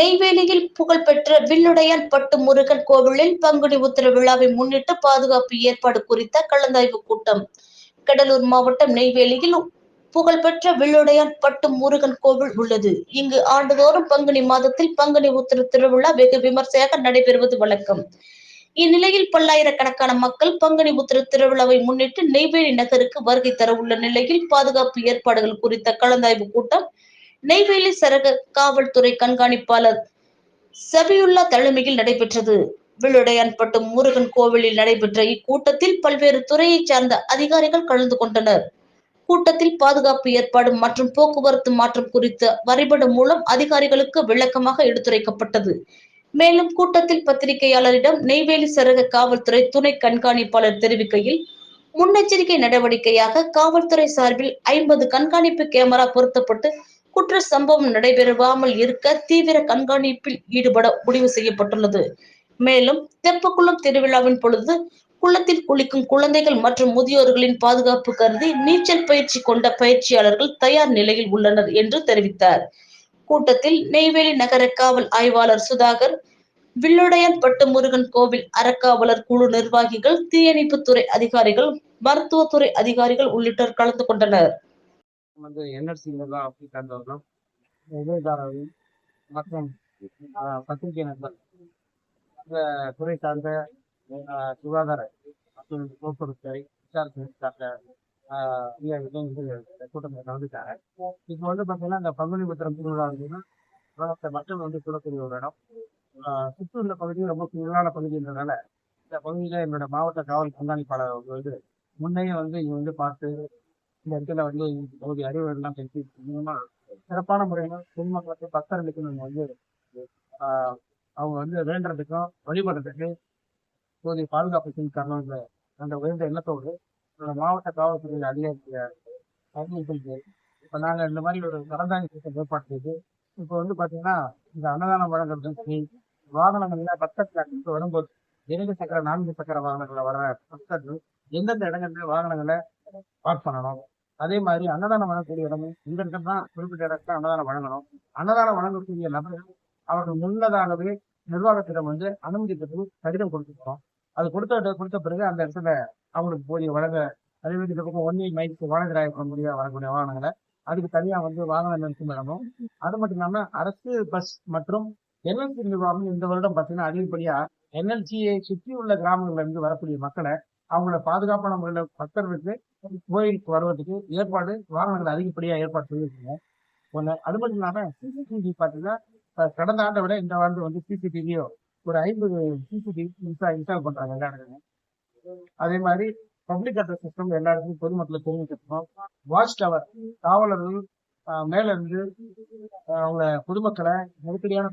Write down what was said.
நெய்வேலியில் புகழ்பெற்ற வில்லுடையான் பட்டு முருகன் கோவிலில் பங்குனி உத்தர விழாவை முன்னிட்டு பாதுகாப்பு ஏற்பாடு குறித்த கலந்தாய்வு கூட்டம். கடலூர் மாவட்டம் நெய்வேலியில் புகழ்பெற்ற வில்லுடையான் பட்டு முருகன் கோவில் உள்ளது. இங்கு ஆண்டுதோறும் பங்குனி மாதத்தில் பங்குனி உத்திர திருவிழா வெகு விமர்சையாக நடைபெறுவது வழக்கம். இந்நிலையில் பல்லாயிரக்கணக்கான மக்கள் பங்குனி உத்திர திருவிழாவை முன்னிட்டு நெய்வேலி நகருக்கு வருகை தர உள்ள நிலையில் பாதுகாப்பு ஏற்பாடுகள் குறித்த கலந்தாய்வு கூட்டம் நெய்வேலி சரக காவல்துறை கண்காணிப்பாளர் சபியுல்லா தலைமையில் நடைபெற்றது. விழுடையான்பட்டு முருகன் கோவிலில் நடைபெற்ற இக்கூட்டத்தில் பல்வேறு துறையைச் சார்ந்த அதிகாரிகள் கலந்து கொண்டனர். கூட்டத்தில் பாதுகாப்பு ஏற்பாடு மற்றும் போக்குவரத்து மாற்றம் குறித்த வரைபடம் மூலம் அதிகாரிகளுக்கு விளக்கமாக எடுத்துரைக்கப்பட்டது. மேலும் கூட்டத்தில் பத்திரிகையாளரிடம் நெய்வேலி சரக காவல்துறை துணை கண்காணிப்பாளர் தெரிவிக்கையில் முன்னெச்சரிக்கை நடவடிக்கையாக காவல்துறை சார்பில் ஐம்பது கண்காணிப்பு கேமரா பொருத்தப்பட்டு குற்ற சம்பவம் நடைபெறாமல் இருக்க தீவிர கண்காணிப்பில் ஈடுபட முடிவு செய்யப்பட்டுள்ளது. மேலும் தெப்பக்குளம் திருவிழாவின் பொழுது குளத்தில் குளிக்கும் குழந்தைகள் மற்றும் முதியோர்களின் பாதுகாப்பு கருதி நீச்சல் பயிற்சி கொண்ட பயிற்சியாளர்கள் தயார் நிலையில் உள்ளனர் என்று தெரிவித்தார். கூட்டத்தில் நெய்வேலி நகர காவல் ஆய்வாளர் சுதாகர் வில்லுடையான் பட்டுமுருகன் கோவில் அறக்காவலர் குழு நிர்வாகிகள் தீயணைப்புத்துறை அதிகாரிகள் மருத்துவத்துறை அதிகாரிகள் உள்ளிட்டோர் கலந்து கொண்டனர். வந்து என்எல்சி நிர்வாகம் அப்படி சார்ந்தவர்களும் விஜயதாரவி மற்றும் ஆஹ், பத்திரிகை நண்பர். இந்த துறை சார்ந்த ஆஹ், சுகாதார மற்றும் போக்குவரத்து துறை விசாரணை சார்ந்த ஆஹ், இந்த கூட்டத்தில் கலந்துட்டாங்க இப்போ வந்து பார்த்தீங்கன்னா அந்த பங்குனி உத்திரம் திருவிழா வந்து உலகத்தை மக்கள் வந்து கூடக்கூடிய ஒரு இடம். ஆஹ், சுற்றியுள்ள பகுதி ரொம்ப குளிரான பகுதின்றதுனால இந்த பகுதியில் என்னோட மாவட்ட காவல் கண்காணிப்பாளர் அவங்க வந்து முன்னையே வந்து இங்க வந்து பார்த்து இந்த இடத்துல வந்து ஒரு அறிவுரைலாம் பேசி மூலமா சிறப்பான முறையில் பொதுமக்களுக்கு பக்தர்களுக்கு நம்ம வந்து ஆஹ், அவங்க வந்து வேண்டுறதுக்கும் வழிபடுறதுக்கு போதிய பாதுகாப்பு செஞ்சு தரணுன்ற அந்த உயர்ந்த எண்ணத்தோடு நம்ம மாவட்ட காவல்துறையில் அதிகாரிய அறிவிப்பு இப்போ நாங்கள் இந்த மாதிரி ஒரு கடந்தாங்க திட்டம் ஏற்பாடு செய்து இப்போ வந்து பார்த்தீங்கன்னா இந்த அன்னதானம் வழங்குறதும் சரி வாகனங்கள்லாம் பக்தர்கள் வரும்போது இரண்டு சக்கர நான்கு சக்கர வாகனங்களை வர பக்தர்கள் எந்தெந்த இடங்கள்ல வாகனங்களை பார்க் பண்ணணும். அதே மாதிரி அன்னதானம் வழங்கக்கூடிய இடமும் இந்த இடத்துல தான் குறிப்பிட்ட இடத்துல அன்னதானம் வழங்கணும். அன்னதானம் வழங்கக்கூடிய நபர்கள் அவர்கள் முன்னதாகவே நிர்வாகத்திடம் வந்து அனுமதி பெற்று கடிதம் கொடுத்துக்கிறோம் அது கொடுத்த கொடுத்த பிறகு அந்த இடத்துல அவங்களுக்கு போதிய வழங்க அதே மாதிரி இந்த பக்கம் ஒன்லி மைக்கு வாகனராய முடிய வரக்கூடிய வாகனங்களை அதுக்கு தனியாக வந்து வாகன நிறுத்தும் இடமும். அது மட்டும் இல்லாமல் அரசு பஸ் மற்றும் என்எல்சி நிர்வாகம் இந்த வருடம் பார்த்தீங்கன்னா அதிகப்படியாக என்எல்சியை சுற்றி உள்ள கிராமங்கள்ல இருந்து வரக்கூடிய மக்களை அவங்கள பாதுகாப்பான முறையில் பக்தர்களுக்கு கோயிலுக்கு வருவதற்கு ஏற்பாடு வாகனங்கள் அதிகப்படியா ஏற்பாடு செய்திருக்கீங்க ஒன்று அது மட்டும் இல்லாமல் சிசிடிவி பார்த்தீங்கன்னா கடந்த ஆண்டை விட இந்த ஆண்டு வந்து சிசிடிவியோ ஒரு ஐம்பது சிசிடிவி இன்ஸ்டா இன்ஸ்டால் பண்றாங்க எல்லா இடத்துலையும் அதே மாதிரி பப்ளிக் அட்ரஸ் சிஸ்டம் எல்லா இடத்துலையும் பொதுமக்களை தெரிவிக்கணும். வாட்ச் டவர் காவலர்கள் மேல இருந்து அவங்க பொதுமக்களை நெருக்கடியான